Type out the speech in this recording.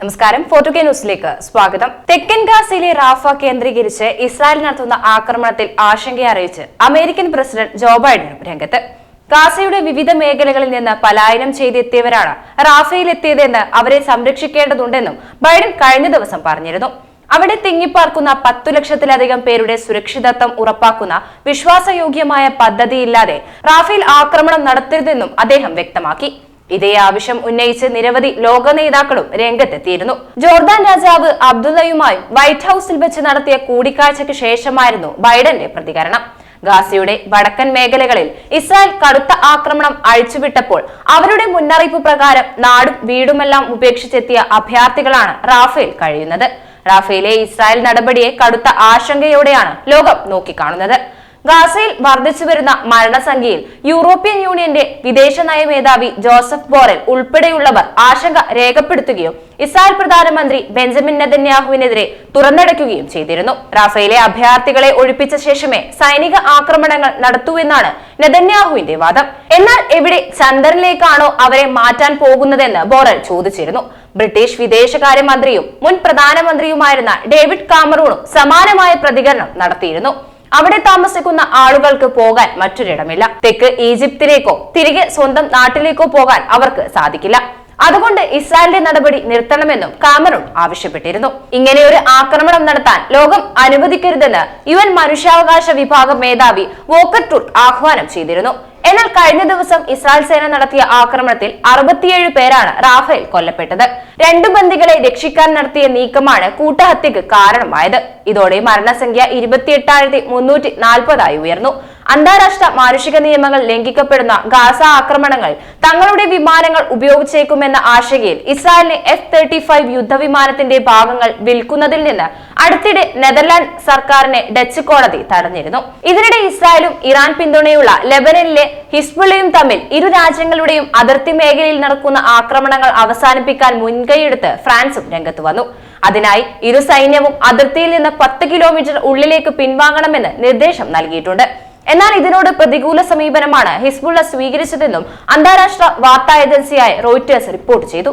നമസ്കാരം. ഫോർട്ടു കെ ന്യൂസിലേക്ക് സ്വാഗതം. തെക്കൻ ഗാസയിലെ റാഫ കേന്ദ്രീകരിച്ച് ഇസ്രായേൽ നടത്തുന്ന ആക്രമണത്തിൽ ആശങ്ക അറിയിച്ച് അമേരിക്കൻ പ്രസിഡന്റ് ജോ ബൈഡനും രംഗത്ത്. ഗാസയുടെ വിവിധ മേഖലകളിൽ നിന്ന് പലായനം ചെയ്തെത്തിയവരാണ് റാഫയിൽ എത്തിയതെന്ന് അവരെ സംരക്ഷിക്കേണ്ടതുണ്ടെന്നും ബൈഡൻ കഴിഞ്ഞ ദിവസം പറഞ്ഞിരുന്നു. അവിടെ തിങ്ങിപ്പാർക്കുന്ന പത്തു ലക്ഷത്തിലധികം പേരുടെ സുരക്ഷിതത്വം ഉറപ്പാക്കുന്ന വിശ്വാസയോഗ്യമായ പദ്ധതിയില്ലാതെ റാഫേൽ ആക്രമണം നടത്തരുതെന്നും അദ്ദേഹം വ്യക്തമാക്കി. ഇതേ ആവശ്യം ഉന്നയിച്ച് നിരവധി ലോക നേതാക്കളും രംഗത്തെത്തിയിരുന്നു. ജോർദാൻ രാജാവ് അബ്ദുള്ളയുമായും വൈറ്റ് ഹൌസിൽ വെച്ച് നടത്തിയ കൂടിക്കാഴ്ചയ്ക്ക് ശേഷമായിരുന്നു ബൈഡന്റെ പ്രതികരണം. ഗാസയുടെ വടക്കൻ മേഖലകളിൽ ഇസ്രായേൽ കടുത്ത ആക്രമണം അഴിച്ചുവിട്ടപ്പോൾ അവരുടെ മുന്നറിയിപ്പ് പ്രകാരം നാടും വീടുമെല്ലാം ഉപേക്ഷിച്ചെത്തിയ അഭയാർത്ഥികളാണ് റാഫേൽ കഴിയുന്നത്. റാഫേലെ ഇസ്രായേൽ നടപടിയെ കടുത്ത ആശങ്കയോടെയാണ് ലോകം നോക്കിക്കാണുന്നത്. ഗാസയിൽ വർദ്ധിച്ചുവരുന്ന മരണസംഖ്യയിൽ യൂറോപ്യൻ യൂണിയന്റെ വിദേശ നയ മേധാവി ജോസഫ് ബോറൽ ഉൾപ്പെടെയുള്ളവർ ആശങ്ക രേഖപ്പെടുത്തുകയും ഇസ്രായേൽ പ്രധാനമന്ത്രി ബെഞ്ചമിൻ നെതന്യാഹുവിനെതിരെ തുറന്നടയ്ക്കുകയും ചെയ്തിരുന്നു. റാഫേലെ അഭയാർത്ഥികളെ ഒഴിപ്പിച്ച ശേഷമേ സൈനിക ആക്രമണങ്ങൾ നടത്തൂവെന്നാണ് നെതന്യാഹുവിന്റെ വാദം. എന്നാൽ എവിടെ ചന്ദ്രനിലേക്കാണോ അവരെ മാറ്റാൻ പോകുന്നതെന്ന് ബോറൽ ചോദിച്ചിരുന്നു. ബ്രിട്ടീഷ് വിദേശകാര്യമന്ത്രിയും മുൻ പ്രധാനമന്ത്രിയുമായിരുന്ന ഡേവിഡ് കാമറൂണും സമാനമായ പ്രതികരണം നടത്തിയിരുന്നു. അവിടെ താമസിക്കുന്ന ആളുകൾക്ക് പോകാൻ മറ്റൊരിടമില്ല. തെക്ക് ഈജിപ്തിലേക്കോ തിരികെ സ്വന്തം നാട്ടിലേക്കോ പോകാൻ അവർക്ക് സാധിക്കില്ല. അതുകൊണ്ട് ഇസ്രായേലിന്റെ നടപടി നിർത്തണമെന്നും കാമറൂൺ ആവശ്യപ്പെട്ടിരുന്നു. ഇങ്ങനെ ഒരു ആക്രമണം നടത്താൻ ലോകം അനുവദിക്കരുതെന്ന് യു എൻ മനുഷ്യാവകാശ വിഭാഗം മേധാവി വോക്കർ ടുർക്ക് ആഹ്വാനം ചെയ്തിരുന്നു. എന്നാൽ കഴിഞ്ഞ ദിവസം ഇസ്രായേൽ സേന നടത്തിയ ആക്രമണത്തിൽ അറുപത്തിയേഴ് പേരാണ് റാഫേൽ കൊല്ലപ്പെട്ടത്. രണ്ടു ബന്ദികളെ രക്ഷിക്കാൻ നടത്തിയ നീക്കമാണ് കൂട്ടഹത്യക്ക് കാരണമായത്. ഇതോടെ മരണസംഖ്യ ഇരുപത്തിയെട്ടായിരത്തി മുന്നൂറ്റി നാൽപ്പതായി ഉയർന്നു. അന്താരാഷ്ട്ര മാനുഷിക നിയമങ്ങൾ ലംഘിക്കപ്പെടുന്ന ഗാസ ആക്രമണങ്ങൾ തങ്ങളുടെ വിമാനങ്ങൾ ഉപയോഗിച്ചേക്കുമെന്ന ആശങ്കയിൽ ഇസ്രായേലിന് എഫ് തേർട്ടി ഫൈവ് യുദ്ധവിമാനത്തിന്റെ ഭാഗങ്ങൾ വിൽക്കുന്നതിൽ നിന്ന് അടുത്തിടെ നെതർലാൻഡ് സർക്കാരിനെ ഡച്ച് കോടതി തടഞ്ഞിരുന്നു. ഇതിനിടെ ഇസ്രായേലും ഇറാൻ പിന്തുണയുള്ള ലെബനനിലെ ഹിസ്ബുള്ളയും തമ്മിൽ ഇരു രാജ്യങ്ങളുടെയും അതിർത്തി മേഖലയിൽ നടക്കുന്ന ആക്രമണങ്ങൾ അവസാനിപ്പിക്കാൻ മുൻകൈയെടുത്ത് ഫ്രാൻസും രംഗത്ത് വന്നു. അതിനായി ഇരു സൈന്യവും അതിർത്തിയിൽ നിന്ന് പത്ത് കിലോമീറ്റർ ഉള്ളിലേക്ക് പിൻവാങ്ങണമെന്ന് നിർദ്ദേശം നൽകിയിട്ടുണ്ട്. എന്നാൽ ഇതിനോട് പ്രതികൂല സമീപനമാണ് ഹിസ്ബുള്ള സ്വീകരിച്ചതെന്നും അന്താരാഷ്ട്ര വാർത്താ ഏജൻസിയായ റോയിറ്റേഴ്സ് റിപ്പോർട്ട് ചെയ്തു.